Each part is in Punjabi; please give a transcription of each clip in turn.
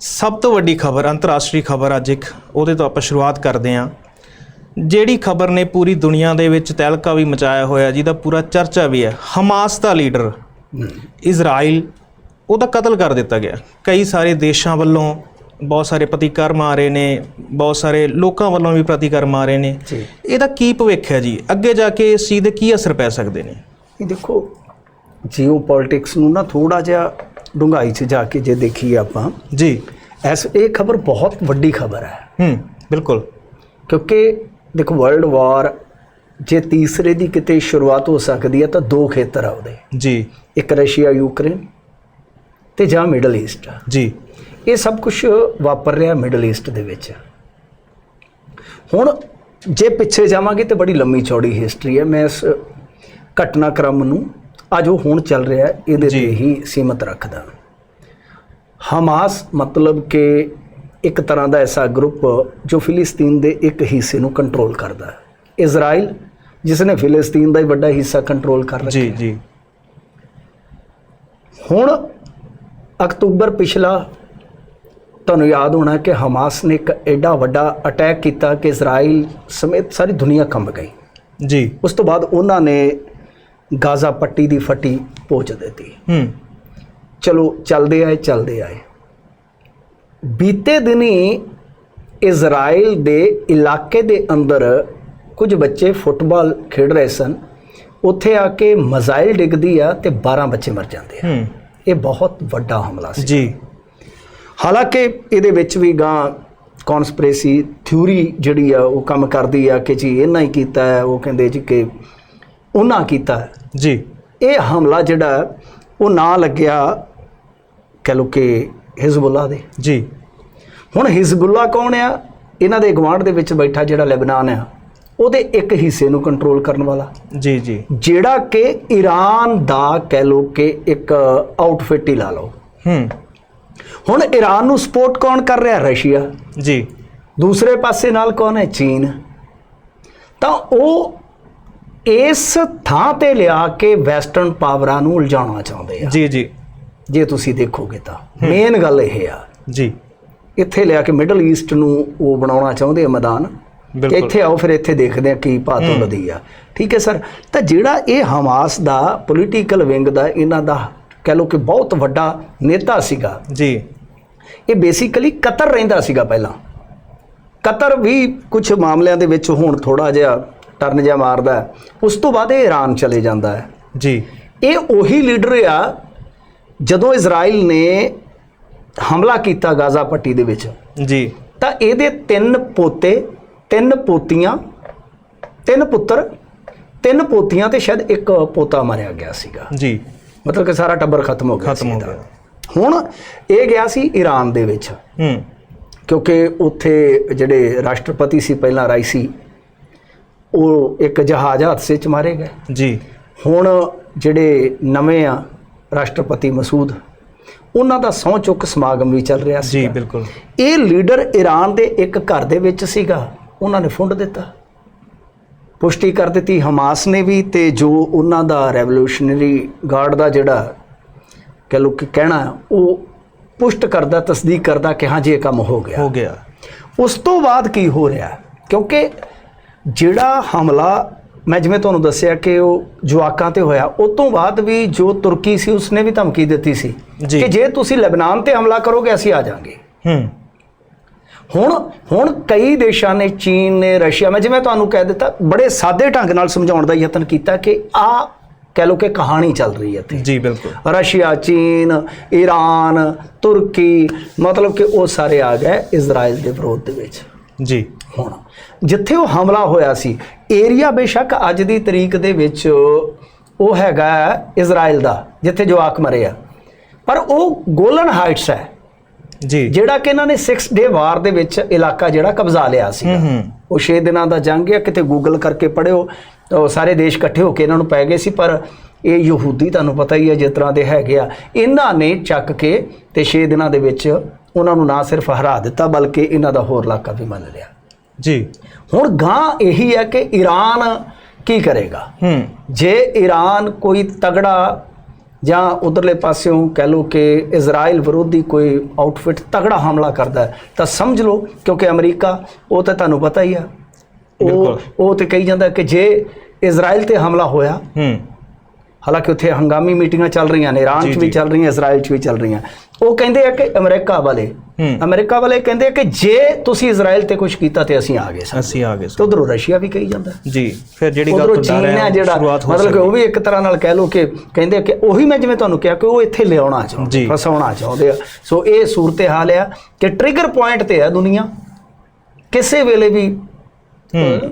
ਸਭ ਤੋਂ ਵੱਡੀ ਖਬਰ ਅੰਤਰਰਾਸ਼ਟਰੀ ਖਬਰ ਅੱਜ ਇੱਕ ਉਹਦੇ ਤੋਂ ਆਪਾਂ ਸ਼ੁਰੂਆਤ ਕਰਦੇ ਹਾਂ। ਜਿਹੜੀ ਖਬਰ ਨੇ ਪੂਰੀ ਦੁਨੀਆ ਦੇ ਵਿੱਚ ਤਹਿਲਕਾ ਵੀ ਮਚਾਇਆ ਹੋਇਆ ਜਿਹਦਾ ਪੂਰਾ ਚਰਚਾ ਵੀ ਹੈ। ਹਮਾਸ ਦਾ ਲੀਡਰ ਇਜ਼ਰਾਈਲ ਉਹਦਾ ਕਤਲ ਕਰ ਦਿੱਤਾ ਗਿਆ। ਕਈ ਸਾਰੇ ਦੇਸ਼ਾਂ ਵੱਲੋਂ ਬਹੁਤ ਸਾਰੇ ਪ੍ਰਤੀਕਰਮ ਆ ਰਹੇ ਨੇ ਬਹੁਤ ਸਾਰੇ ਲੋਕਾਂ ਵੱਲੋਂ ਵੀ ਪ੍ਰਤੀਕਰਮ ਆ ਰਹੇ ਨੇ ਇਹਦਾ ਕੀ ਭਵਿੱਖ ਹੈ ਜੀ? ਅੱਗੇ ਜਾ ਕੇ ਇਸ ਚੀਜ਼ ਦੇ ਕੀ ਅਸਰ ਪੈ ਸਕਦੇ ਨੇ? ਇਹ ਦੇਖੋ ਜੀਓ ਪੋਲਿਟਿਕਸ ਨੂੰ ਨਾ ਥੋੜਾ ਜਿਹਾ ਡੂੰਘਾਈ 'ਚ ਜਾ ਕੇ ਜੇ ਦੇਖੀਏ ਆਪਾਂ ਜੀ। ਐਸ ਇਹ ਖਬਰ ਬਹੁਤ ਵੱਡੀ ਖਬਰ ਹੈ। ਹੂੰ ਬਿਲਕੁਲ। ਕਿਉਂਕਿ ਦੇਖੋ ਵਰਲਡ ਵਾਰ ਜੇ ਤੀਸਰੇ ਦੀ ਕਿਤੇ ਸ਼ੁਰੂਆਤ ਹੋ ਸਕਦੀ ਹੈ ਤਾਂ ਦੋ ਖੇਤਰ ਆ ਉਹਦੇ। ਜੀ। ਇੱਕ ਰਸ਼ੀਆ ਯੂਕਰੇਨ ਤੇ ਜਾਂ ਮਿਡਲ ਈਸਟ। ਜੀ। ਇਹ ਸਭ ਕੁਝ ਵਾਪਰ ਰਿਹਾ ਮਿਡਲ ਈਸਟ ਦੇ ਵਿੱਚ। ਹੁਣ ਜੇ ਪਿੱਛੇ ਜਾਵਾਂਗੇ ਤੇ ਬੜੀ ਲੰਮੀ ਚੌੜੀ ਹਿਸਟਰੀ ਹੈ। ਮੈਂ ਇਸ ਘਟਨਾਕ੍ਰਮ ਨੂੰ ਅੱਜ ਉਹ ਹੁਣ ਚੱਲ ਰਿਹਾ ਇਹਦੇ ਜੀ। ਤੇ ਹੀ ਸੀਮਤ ਰੱਖਦਾ। ਹਮਾਸ ਮਤਲਬ ਕਿ ਇੱਕ ਤਰ੍ਹਾਂ ਦਾ ਐਸਾ ਗਰੁੱਪ ਜੋ ਫਿਲਿਸਤੀਨ ਦੇ ਇੱਕ ਹਿੱਸੇ ਨੂੰ ਕੰਟਰੋਲ ਕਰਦਾ ਹੈ। ਇਜ਼ਰਾਈਲ ਜਿਸ ਨੇ ਫਿਲਿਸਤੀਨ ਦਾ ਹੀ ਵੱਡਾ ਹਿੱਸਾ ਕੰਟਰੋਲ ਕਰ ਰੱਖਿਆ। ਜੀ। ਜੀ ਹੁਣ ਅਕਤੂਬਰ ਪਿਛਲਾ ਤੁਹਾਨੂੰ ਯਾਦ ਹੋਣਾ ਕਿ ਹਮਾਸ ਨੇ ਇੱਕ ਐਡਾ ਵੱਡਾ ਅਟੈਕ ਕੀਤਾ ਕਿ ਇਜ਼ਰਾਈਲ ਸਮੇਤ ਸਾਰੀ ਦੁਨੀਆ ਕੰਬ ਗਈ। ਜੀ। ਉਸ ਤੋਂ ਬਾਅਦ ਉਹਨਾਂ ਨੇ ਗਾਜ਼ਾ ਪੱਟੀ ਦੀ ਫੱਟੀ ਪੋਚ ਦਿੱਤੀ। ਹੂੰ। ਚਲੋ ਚੱਲਦੇ ਆਏ ਚੱਲਦੇ ਆਏ। ਬੀਤੇ ਦਿਨੀ ਇਜ਼ਰਾਈਲ ਦੇ ਇਲਾਕੇ ਦੇ ਅੰਦਰ ਕੁਝ ਬੱਚੇ ਫੁੱਟਬਾਲ ਖੇਡ ਰਹੇ ਸਨ। ਉੱਥੇ ਆ ਕੇ ਮਜ਼ਾਈਲ ਡਿੱਗਦੀ ਆ ਤੇ 12 ਬੱਚੇ ਮਰ ਜਾਂਦੇ ਆ। ਹੂੰ। ਇਹ ਬਹੁਤ ਵੱਡਾ ਹਮਲਾ ਸੀ। ਜੀ। ਹਾਲਾਂਕਿ ਇਹਦੇ ਵਿੱਚ ਵੀ ਗਾਂ ਕਨਸਪੀਰੇਸੀ ਥਿਊਰੀ ਜਿਹੜੀ ਆ ਉਹ ਕੰਮ ਕਰਦੀ ਆ ਕਿ ਜੀ ਇਹਨਾਂ ਹੀ ਕੀਤਾ ਹੈ ਉਹ ਕਹਿੰਦੇ ਜੀ ਕਿ ਉਹਨਾਂ ਕੀਤਾ ਹੈ। ਜੀ। ਇਹ ਹਮਲਾ ਜਿਹੜਾ ਉਹ ਨਾ ਲੱਗਿਆ ਕਹ ਲੋ ਕਿ ਹਿਜ਼ਬੁੱਲਾ ਦੇ। ਜੀ। ਹੁਣ ਹਿਜ਼ਬੁੱਲਾ ਕੌਣ ਆ? ਇਹਨਾਂ ਦੇ ਗਵਾਂਢ ਦੇ ਵਿੱਚ ਬੈਠਾ ਜਿਹੜਾ ਲੈਬਨਾਨ ਆ ਉਹਦੇ ਇੱਕ ਹਿੱਸੇ ਨੂੰ ਕੰਟਰੋਲ ਕਰਨ ਵਾਲਾ। ਜੀ ਜੀ। ਜਿਹੜਾ ਕਿ ਈਰਾਨ ਦਾ ਕਹਿ ਲੋ ਕਿ ਇੱਕ ਆਊਟਫਿਟ ਹੀ ਲਾ ਲਓ। ਹੂੰ। ਹੁਣ ਈਰਾਨ ਨੂੰ ਸਪੋਰਟ ਕੌਣ ਕਰ ਰਿਹਾ? ਰਸ਼ੀਆ ਜੀ। ਦੂਸਰੇ ਪਾਸੇ ਨਾਲ ਕੌਣ ਹੈ? ਚੀਨ ਤਾਂ ਉਹ ਇਸ ਥਾਂ ਤੇ ਲਿਆ ਕੇ ਵੈਸਟਰਨ ਪਾਵਰਾਂ ਨੂੰ ਉਲਝਾਉਣਾ ਚਾਹੁੰਦੇ ਆ। ਜੀ ਜੀ। ਜੇ ਤੁਸੀਂ ਦੇਖੋਗੇ ਤਾਂ। ਮੇਨ ਗੱਲ ਇਹ ਆ। ਜੀ। ਇੱਥੇ ਲਿਆ ਕੇ ਮਿਡਲ ਈਸਟ ਨੂੰ ਉਹ ਬਣਾਉਣਾ ਚਾਹੁੰਦੇ ਆ ਮੈਦਾਨ। ਕਿ ਇੱਥੇ ਆਓ ਫਿਰ ਇੱਥੇ ਦੇਖਦੇ ਆ ਕੀ ਭਾਤ ਹੁੰਦੀ ਆ। ਠੀਕ ਹੈ ਸਰ? ਤਾਂ ਜਿਹੜਾ ਇਹ ਹਮਾਸ ਦਾ ਪੋਲੀਟੀਕਲ ਵਿੰਗ ਦਾ ਇਹਨਾਂ ਦਾ ਕਹਿ ਲਓ ਕਿ ਬਹੁਤ ਵੱਡਾ ਨੇਤਾ ਸੀਗਾ। ਜੀ। ਇਹ ਬੇਸਿਕਲੀ ਕਤਰ ਰਹਿੰਦਾ ਸੀਗਾ ਪਹਿਲਾਂ। ਕਤਰ ਵੀ ਕੁਝ ਮਾਮਲਿਆਂ ਦੇ ਵਿੱਚ ਹੁਣ ਥੋੜਾ ਜਿਹਾ ਟਰਨ ਜਿਹਾ ਮਾਰਦਾ। ਉਸ ਤੋਂ ਬਾਅਦ ਇਹ ਈਰਾਨ ਚਲੇ ਜਾਂਦਾ ਹੈ। ਜੀ। ਇਹ ਉਹੀ ਲੀਡਰ ਆ ਜਦੋਂ ਇਜ਼ਰਾਈਲ ਨੇ ਹਮਲਾ ਕੀਤਾ ਗਾਜ਼ਾ ਪੱਟੀ ਦੇ ਵਿੱਚ। ਜੀ। ਤਾਂ ਇਹਦੇ ਤਿੰਨ ਪੋਤੇ ਤਿੰਨ ਪੋਤੀਆਂ ਤਿੰਨ ਪੁੱਤਰ ਤਿੰਨ ਪੋਤੀਆਂ ਤੇ ਸ਼ਾਇਦ ਇੱਕ ਪੋਤਾ ਮਾਰਿਆ ਗਿਆ ਸੀਗਾ। ਜੀ। ਮਤਲਬ ਕਿ ਸਾਰਾ ਟੱਬਰ ਖਤਮ ਹੋ ਗਿਆ ਖਤਮ ਹੋ। ਗਿਆ। ਹੁਣ ਇਹ ਗਿਆ ਸੀ ਈਰਾਨ ਦੇ ਵਿੱਚ। ਹੂੰ। ਕਿਉਂਕਿ ਉੱਥੇ ਜਿਹੜੇ ਰਾਸ਼ਟਰਪਤੀ ਸੀ ਪਹਿਲਾਂ ਰਾਈਸੀ ਉਹ ਇੱਕ ਜਹਾਜ਼ ਹਾਦਸੇ 'ਚ ਮਾਰੇ ਗਏ। ਜੀ। ਹੁਣ ਜਿਹੜੇ ਨਵੇਂ ਆ ਰਾਸ਼ਟਰਪਤੀ ਮਸੂਦ ਉਹਨਾਂ ਦਾ ਸਹੁੰ ਚੁੱਕ ਸਮਾਗਮ ਵੀ ਚੱਲ ਰਿਹਾ ਸੀ ਜੀ ਬਿਲਕੁਲ। ਇਹ ਲੀਡਰ ਈਰਾਨ ਦੇ ਇੱਕ ਘਰ ਦੇ ਵਿੱਚ ਸੀਗਾ। ਉਹਨਾਂ ਨੇ ਫੁੰਡ ਦਿੱਤਾ। ਪੁਸ਼ਟੀ ਕਰ ਦਿੱਤੀ ਹਮਾਸ ਨੇ ਵੀ ਤੇ ਜੋ ਉਹਨਾਂ ਦਾ ਰੈਵੋਲੂਸ਼ਨਰੀ ਗਾਰਡ ਦਾ ਜਿਹੜਾ ਕਹ ਲੋ ਕਿ ਕਹਿਣਾ ਉਹ ਪੁਸ਼ਟ ਕਰਦਾ ਤਸਦੀਕ ਕਰਦਾ ਕਿ ਹਾਂ ਜੀ ਇਹ ਕੰਮ ਹੋ ਗਿਆ। ਹੋ ਗਿਆ। ਉਸ ਤੋਂ ਬਾਅਦ ਕੀ ਹੋ ਰਿਹਾ? ਕਿਉਂਕਿ ਜਿਹੜਾ ਹਮਲਾ ਮੈਂ ਜਿਵੇਂ ਤੁਹਾਨੂੰ ਦੱਸਿਆ ਕਿ ਉਹ ਜਵਾਕਾਂ ਤੇ ਹੋਇਆ ਉਸ ਤੋਂ ਬਾਅਦ ਵੀ ਜੋ ਤੁਰਕੀ ਸੀ ਉਸਨੇ ਵੀ ਧਮਕੀ ਦਿੱਤੀ ਸੀ। ਕਿ ਜੇ ਤੁਸੀਂ ਲੈਬਨਾਨ ਤੇ ਹਮਲਾ ਕਰੋਗੇ ਅਸੀਂ ਆ ਜਾਾਂਗੇ। ਹੂੰ। ਹੁਣ ਹੁਣ ਕਈ ਦੇਸ਼ਾਂ ਨੇ ਚੀਨ ਨੇ ਰਸ਼ੀਆ ਮੈਂ ਜਿਵੇਂ ਤੁਹਾਨੂੰ ਕਹਿ ਦਿੱਤਾ ਬੜੇ ਸਾਦੇ ਢੰਗ ਨਾਲ ਸਮਝਾਉਣ ਦਾ ਯਤਨ ਕੀਤਾ ਕਿ ਆ ਕਹਿ ਲੋ ਕਿ ਕਹਾਣੀ ਚੱਲ ਰਹੀ ਹੈ ਇੱਥੇ। ਜੀ ਬਿਲਕੁਲ। ਰਸ਼ੀਆ ਚੀਨ ਈਰਾਨ ਤੁਰਕੀ ਮਤਲਬ ਕਿ ਉਹ ਸਾਰੇ ਆ ਗਏ ਇਜ਼ਰਾਈਲ ਦੇ ਵਿਰੋਧ ਦੇ ਵਿੱਚ। ਜੀ। ਹੁਣ। ਜਿੱਥੇ ਉਹ ਹਮਲਾ ਹੋਇਆ ਸੀ ਏਰੀਆ ਬੇਸ਼ੱਕ ਅੱਜ ਦੀ ਤਰੀਕ ਦੇ ਵਿੱਚ ਉਹ ਹੈਗਾ ਇਜ਼ਰਾਈਲ ਦਾ ਜਿੱਥੇ ਜਵਾਕ ਮਰੇ ਆ। ਪਰ ਉਹ ਗੋਲਨ ਹਾਈਟਸ ਹੈ। ਜੀ। ਜਿਹੜਾ ਕਿ ਇਹਨਾਂ ਨੇ 6 ਡੇ ਵਾਰ ਦੇ ਵਿੱਚ ਇਲਾਕਾ ਜਿਹੜਾ ਕਬਜ਼ਾ ਲਿਆ ਸੀ ਉਹ 6 ਦਿਨਾਂ ਦਾ ਜੰਗ ਹੈ ਕਿਤੇ ਗੂਗਲ ਕਰਕੇ ਪੜਿਓ ਸਾਰੇ ਦੇਸ਼ ਇਕੱਠੇ ਹੋ ਕੇ ਇਹਨਾਂ ਨੂੰ ਪੈ ਗਏ ਸੀ ਪਰ ਇਹ ਯਹੂਦੀ ਤੁਹਾਨੂੰ ਪਤਾ ਹੀ ਹੈ ਜਿਸ ਤਰ੍ਹਾਂ ਦੇ ਹੈਗੇ ਆ। ਇਹਨਾਂ ਨੇ ਚੱਕ ਕੇ ਤੇ 6 ਦਿਨਾਂ ਦੇ ਵਿੱਚ ਉਹਨਾਂ ਨੂੰ ਨਾ ਸਿਰਫ ਹਰਾ ਦਿੱਤਾ ਬਲਕਿ ਇਹਨਾਂ ਦਾ ਹੋਰ ਇਲਾਕਾ ਵੀ ਮੰਨ ਲਿਆ। ਜੀ। ਹੁਣ ਗਾਂ ਇਹੀ ਹੈ ਕਿ ਈਰਾਨ ਕੀ ਕਰੇਗਾ? ਹੂੰ। ਜੇ ਈਰਾਨ ਕੋਈ ਤਗੜਾ ਜਾਂ ਉਧਰਲੇ ਪਾਸਿਓਂ ਕਹਿ ਲਓ ਕਿ ਇਜ਼ਰਾਈਲ ਵਿਰੋਧੀ ਕੋਈ ਆਊਟਫਿਟ ਤਗੜਾ ਹਮਲਾ ਕਰਦਾ ਹੈ ਤਾਂ ਸਮਝ ਲਓ ਕਿਉਂਕਿ ਅਮਰੀਕਾ ਉਹ ਤਾਂ ਤੁਹਾਨੂੰ ਪਤਾ ਹੀ ਆ। ਉਹ ਬਿਲਕੁਲ। ਉਹ ਤੇ ਕਹੀ ਜਾਂਦਾ ਕਿ ਜੇ ਇਜ਼ਰਾਈਲ ਤੇ ਹਮਲਾ ਹੋਇਆ ਹੂੰ। ਹਾਲਾਂਕਿ ਉੱਥੇ ਹੰਗਾਮੀ ਮੀਟਿੰਗਾਂ ਚੱਲ ਰਹੀਆਂ ਨੇ ਇਰਾਨ ਜੀ, 'ਚ ਵੀ। ਚੱਲ ਰਹੀਆਂ ਇਜ਼ਰਾਈਲ 'ਚ ਵੀ ਚੱਲ ਰਹੀਆਂ। ਉਹ ਕਹਿੰਦੇ ਆ ਕਿ ਅਮਰੀਕਾ ਵਾਲੇ ਅਮਰੀਕਾ ਵਾਲੇ ਕਹਿੰਦੇ ਆ ਕਿ ਜੇ ਤੁਸੀਂ ਇਜ਼ਰਾਈਲ ਤੇ ਕੁਝ ਕੀਤਾ ਤੇ ਅਸੀਂ ਆ ਗਏ ਸਾਂ ਅਸੀਂ ਆ ਗਏ ਤੇ ਸੀ ਉਧਰੋਂ ਰਸ਼ੀਆ ਵੀ ਕਹੀ ਜਾਂਦਾ। ਜੀ ਫਿਰ ਜਿਹੜੀ ਗੱਲ ਤੋਂ ਡਰ ਹੈ ਹੈ ਜਿਹੜਾ ਮਤਲਬ ਕਿ ਉਹ ਵੀ ਇੱਕ ਤਰ੍ਹਾਂ ਨਾਲ ਕਹਿ ਲਓ ਕਿ ਕਹਿੰਦੇ ਆ ਕਿ ਉਹੀ ਮੈਂ ਜਿਵੇਂ ਤੁਹਾਨੂੰ ਕਿਹਾ ਕਿ ਉਹ ਇੱਥੇ ਲਿਆਉਣਾ ਚਾਹੁੰਦੇ। ਫਸਾਉਣਾ ਚਾਹੁੰਦੇ ਆ। ਸੋ ਇਹ ਸੂਰਤ ਹਾਲ ਆ ਕਿ ਟ੍ਰਿਗਰ ਪੁਆਇੰਟ ਤੇ ਹੈ ਦੁਨੀਆ। ਕਿਸੇ ਵੇਲੇ ਵੀ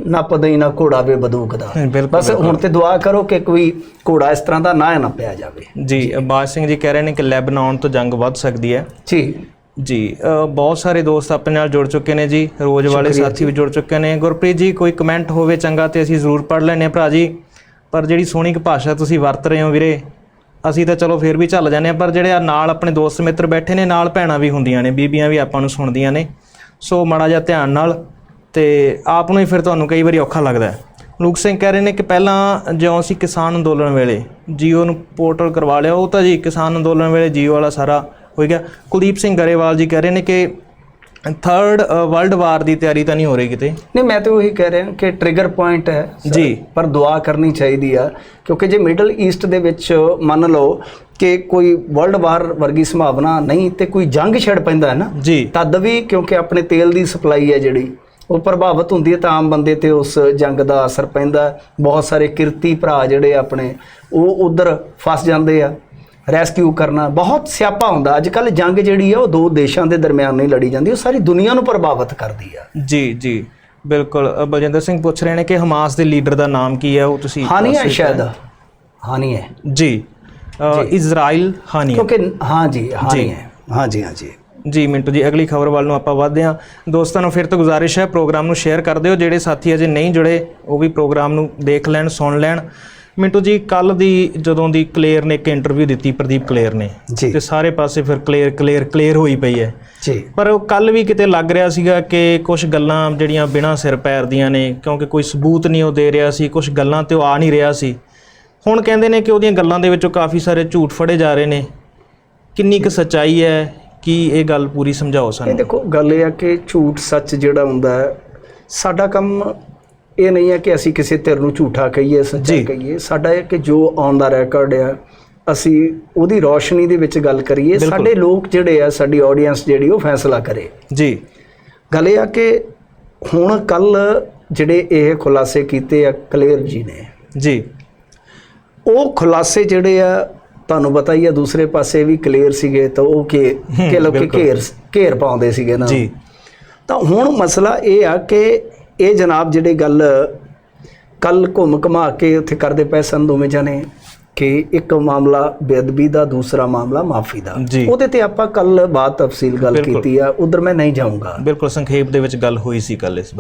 ਨਾ ਪਦਈ ਨਾ ਘੋੜਾ ਵੇ ਬੰਦੂਕ ਦਾ ਬਸ ਹੁਣ ਤੇ ਦੁਆ ਕਰੋ ਕਿ ਕੋਈ ਘੋੜਾ ਇਸ ਤਰ੍ਹਾਂ ਦਾ ਨਾ ਨਾ ਪਿਆ ਜਾਵੇ। ਜੀ ਬਾਜ ਸਿੰਘ ਜੀ ਕਹਿ ਰਹੇ ਨੇ ਕਿ ਲੈਬਨਾਨ ਤੋਂ ਜੰਗ ਵੱਧ ਸਕਦੀ ਹੈ। ਜੀ। ਜੀ ਬਹੁਤ ਸਾਰੇ ਦੋਸਤ ਆਪਣੇ ਨਾਲ ਜੁੜ ਚੁੱਕੇ ਨੇ ਜੀ ਰੋਜ਼ ਵਾਲੇ ਸਾਥੀ ਵੀ ਜੁੜ ਚੁੱਕੇ ਨੇ। ਗੁਰਪ੍ਰੀਤ ਜੀ ਕੋਈ ਕਮੈਂਟ ਹੋਵੇ ਚੰਗਾ ਤੇ ਅਸੀਂ ਜ਼ਰੂਰ ਪੜ੍ਹ ਲੈਨੇ ਭਰਾ ਜੀ। ਪਰ ਜਿਹੜੀ ਸੋਹਣੀ ਭਾਸ਼ਾ ਤੁਸੀਂ ਵਰਤ ਰਹੇ ਹੋ ਵੀਰੇ ਅਸੀਂ ਤਾਂ ਚਲੋ ਫੇਰ ਵੀ ਚੱਲ ਜਾਂਦੇ ਆ ਪਰ ਜਿਹੜੇ ਆ ਨਾਲ ਆਪਣੇ ਦੋਸਤ ਮਿੱਤਰ ਬੈਠੇ ਨੇ ਨਾਲ ਭੈਣਾਂ ਵੀ ਹੁੰਦੀਆਂ ਨੇ ਬੀਬੀਆਂ ਵੀ ਆਪਾਂ ਨੂੰ ਸੁਣਦੀਆਂ ਨੇ। ਸੋ ਮਾੜਾ ਜਿਹਾ ਧਿਆਨ ਨਾਲ ਤੇ ਆਪ ਨੂੰ ਹੀ ਫਿਰ ਤੁਹਾਨੂੰ ਕਈ ਵਾਰੀ ਔਖਾ ਲੱਗਦਾ ਹੈ। ਲੂਕ ਸਿੰਘ ਕਹਿ ਰਹੇ ਨੇ ਕਿ ਪਹਿਲਾਂ ਜਿਉਂ ਅਸੀਂ ਕਿਸਾਨ ਅੰਦੋਲਨ ਵੇਲੇ ਜੀਓ ਨੂੰ ਪੋਰਟਲ ਕਰਵਾ ਲਿਆ ਉਹ ਤਾਂ ਜੀ ਕਿਸਾਨ ਅੰਦੋਲਨ ਵੇਲੇ ਜੀਓ ਵਾਲਾ ਸਾਰਾ ਹੋ ਗਿਆ। ਕੁਲਦੀਪ ਸਿੰਘ ਗਰੇਵਾਲ ਜੀ ਕਹਿ ਰਹੇ ਨੇ ਕਿ ਥਰਡ ਵਰਲਡ ਵਾਰ ਦੀ ਤਿਆਰੀ ਤਾਂ ਨਹੀਂ ਹੋ ਰਹੀ ਕਿਤੇ? ਨਹੀਂ ਮੈਂ ਤਾਂ ਉਹੀ ਕਹਿ ਰਿਹਾ ਕਿ ਟ੍ਰਿਗਰ ਪੁਆਇੰਟ ਹੈ ਜੀ। ਪਰ ਦੁਆ ਕਰਨੀ ਚਾਹੀਦੀ ਆ ਕਿਉਂਕਿ ਜੇ ਮਿਡਲ ਈਸਟ ਦੇ ਵਿੱਚ ਮੰਨ ਲਓ ਕਿ ਕੋਈ ਵਰਲਡ ਵਾਰ ਵਰਗੀ ਸੰਭਾਵਨਾ ਨਹੀਂ ਤੇ ਕੋਈ ਜੰਗ ਛਿੜ ਪੈਂਦਾ ਹੈ ਨਾ ਜੀ। ਤਦ ਵੀ ਕਿਉਂਕਿ ਆਪਣੇ ਤੇਲ ਦੀ ਸਪਲਾਈ ਹੈ ਜਿਹੜੀ ਉਹ ਪ੍ਰਭਾਵਿਤ ਹੁੰਦੀ ਹੈ ਤਾਂ ਆਮ ਬੰਦੇ ਤੇ ਉਸ ਜੰਗ ਦਾ ਅਸਰ ਪੈਂਦਾ। ਬਹੁਤ ਸਾਰੇ ਕਿਰਤੀ ਭਰਾ ਜਿਹੜੇ ਆਪਣੇ ਉਹ ਉਧਰ ਫਸ ਜਾਂਦੇ ਆ। ਰੈਸਕਿਊ ਕਰਨਾ ਬਹੁਤ ਸਿਆਪਾ ਹੁੰਦਾ। ਅੱਜ ਕੱਲ ਜੰਗ ਜਿਹੜੀ ਹੈ ਉਹ ਦੋ ਦੇਸ਼ਾਂ ਦੇ ਦਰਮਿਆਨ ਨਹੀਂ ਲੜੀ ਜਾਂਦੀ ਉਹ ਸਾਰੀ ਦੁਨੀਆ ਨੂੰ ਪ੍ਰਭਾਵਿਤ ਕਰਦੀ ਆ। ਜੀ ਜੀ। ਬਿਲਕੁਲ। ਬਲਜਿੰਦਰ ਸਿੰਘ ਪੁੱਛ ਰਹੇ ਨੇ ਕਿ ਹਮਾਸ ਦੇ ਲੀਡਰ ਦਾ ਨਾਮ ਕੀ ਹੈ ਉਹ ਤੁਸੀਂ ਹਾਨੀ ਹੈ ਸ਼ਾਇਦ। ਹਾਨੀ ਹੈ। ਜੀ। ਇਜ਼ਰਾਈਲ ਹਾਨੀ ਕਿਉਂਕਿ ਹਾਂ ਜੀ ਹਾਨੀ। ਹੈ। ਹਾਂ ਜੀ ਹਾਂ ਜੀ। ਜੀ ਮਿੰਟੂ ਜੀ ਅਗਲੀ ਖਬਰ ਵੱਲ ਨੂੰ ਆਪਾਂ ਵਧਦੇ ਹਾਂ। ਦੋਸਤਾਂ ਨੂੰ ਫਿਰ ਤੋਂ ਗੁਜ਼ਾਰਿਸ਼ ਹੈ ਪ੍ਰੋਗਰਾਮ ਨੂੰ ਸ਼ੇਅਰ ਕਰ ਦਿਓ। ਜਿਹੜੇ ਸਾਥੀ ਅਜੇ ਨਹੀਂ ਜੁੜੇ ਉਹ ਵੀ ਪ੍ਰੋਗਰਾਮ ਨੂੰ ਦੇਖ ਲੈਣ ਸੁਣ ਲੈਣ। ਮਿੰਟੂ ਜੀ ਕੱਲ ਦੀ ਜਦੋਂ ਦੀ ਕਲੇਅਰ ਨੇ ਇੱਕ ਇੰਟਰਵਿਊ ਦਿੱਤੀ ਪ੍ਰਦੀਪ ਕਲੇਅਰ ਨੇ ਤੇ ਸਾਰੇ ਪਾਸੇ ਫਿਰ ਕਲੇਅਰ ਕਲੇਅਰ ਕਲੇਅਰ ਹੋਈ ਪਈ ਹੈ। ਜੀ। ਪਰ ਉਹ ਕੱਲ ਵੀ ਕਿਤੇ ਲੱਗ ਰਿਹਾ ਸੀਗਾ ਕਿ ਕੁਝ ਗੱਲਾਂ ਜਿਹੜੀਆਂ ਬਿਨਾਂ ਸਿਰ ਪੈਰ ਦੀਆਂ ਨੇ ਕਿਉਂਕਿ ਕੋਈ ਸਬੂਤ ਨਹੀਂ ਉਹ ਦੇ ਰਿਹਾ ਸੀ ਕੁਝ ਗੱਲਾਂ ਤੇ ਉਹ ਆ ਨਹੀਂ ਰਿਹਾ ਸੀ। ਹੁਣ ਕਹਿੰਦੇ ਨੇ ਕਿ ਉਹਦੀਆਂ ਗੱਲਾਂ ਦੇ ਵਿੱਚੋਂ ਕਾਫੀ ਸਾਰੇ ਝੂਠ ਫੜੇ ਜਾ ਰਹੇ ਨੇ। ਕਿੰਨੀ ਕੁ ਸੱਚਾਈ ਹੈ? ਕੀ ਇਹ ਗੱਲ ਪੂਰੀ ਸਮਝਾਓ ਇਹ ਸਾਨੂੰ ਦੇਖੋ ਗੱਲ ਇਹ ਆ ਕਿ ਝੂਠ ਸੱਚ ਜਿਹੜਾ ਹੁੰਦਾ ਹੈ ਸਾਡਾ ਕੰਮ ਇਹ ਨਹੀਂ ਹੈ ਕਿ ਅਸੀਂ ਕਿਸੇ ਧਿਰ ਨੂੰ ਝੂਠਾ ਕਹੀਏ ਸੱਚਾ। ਕਹੀਏ। ਸਾਡਾ ਇਹ ਕਿ ਜੋ ਔਨ ਦਾ ਰੈਕੋਰਡ ਆ ਅਸੀਂ ਉਹਦੀ ਰੋਸ਼ਨੀ ਦੇ ਵਿੱਚ ਗੱਲ ਕਰੀਏ। ਸਾਡੇ ਲੋਕ ਜਿਹੜੇ ਆ ਸਾਡੀ ਆਡੀਅנס ਜਿਹੜੀ ਉਹ ਫੈਸਲਾ ਕਰੇ। ਜੀ। ਗੱਲ ਇਹ ਆ ਕਿ ਹੁਣ ਕੱਲ ਜਿਹੜੇ ਇਹ ਖੁਲਾਸੇ ਕੀਤੇ ਆ ਕਲੇਰ ਜੀ ਨੇ। ਜੀ। ਉਹ ਖੁਲਾਸੇ ਜਿਹੜੇ ਆ ਤੁਹਾਨੂੰ ਪਤਾ ਹੀ ਆ ਦੂਸਰੇ ਪਾਸੇ ਵੀ ਕਲੀਅਰ ਸੀਗੇ ਤਾਂ ਉਹ ਕਿ ਕਿ ਲੋਕ। ਘੇਰ ਘੇਰ ਪਾਉਂਦੇ ਸੀਗੇ ਨਾ। ਜੀ। ਤਾਂ ਹੁਣ ਮਸਲਾ ਇਹ ਆ ਕਿ ਇਹ ਜਨਾਬ ਜਿਹੜੇ ਗੱਲ ਕੱਲ ਘੁੰਮ ਘਮਾ ਕੇ ਉੱਥੇ ਕਰਦੇ ਪਏ ਸਨ ਦੋਵੇਂ ਜਣੇ ਕਿ ਇੱਕ ਮਾਮਲਾ ਬੇਅਦਬੀ ਦਾ ਦੂਸਰਾ ਮਾਮਲਾ ਮਾਫੀ ਦਾ। ਉਹਦੇ ਤੇ ਆਪਾਂ ਕੱਲ ਬਾਤ ਤਫਸੀਲ ਗੱਲ। ਕੀਤੀ ਆ ਉਧਰ ਮੈਂ ਨਹੀਂ ਜਾਊਂਗਾ ਬਿਲਕੁਲ ਸੰਖੇਪ ਦੇ ਵਿੱਚ ਗੱਲ ਹੋਈ ਸੀ ਕੱਲ ਇਸ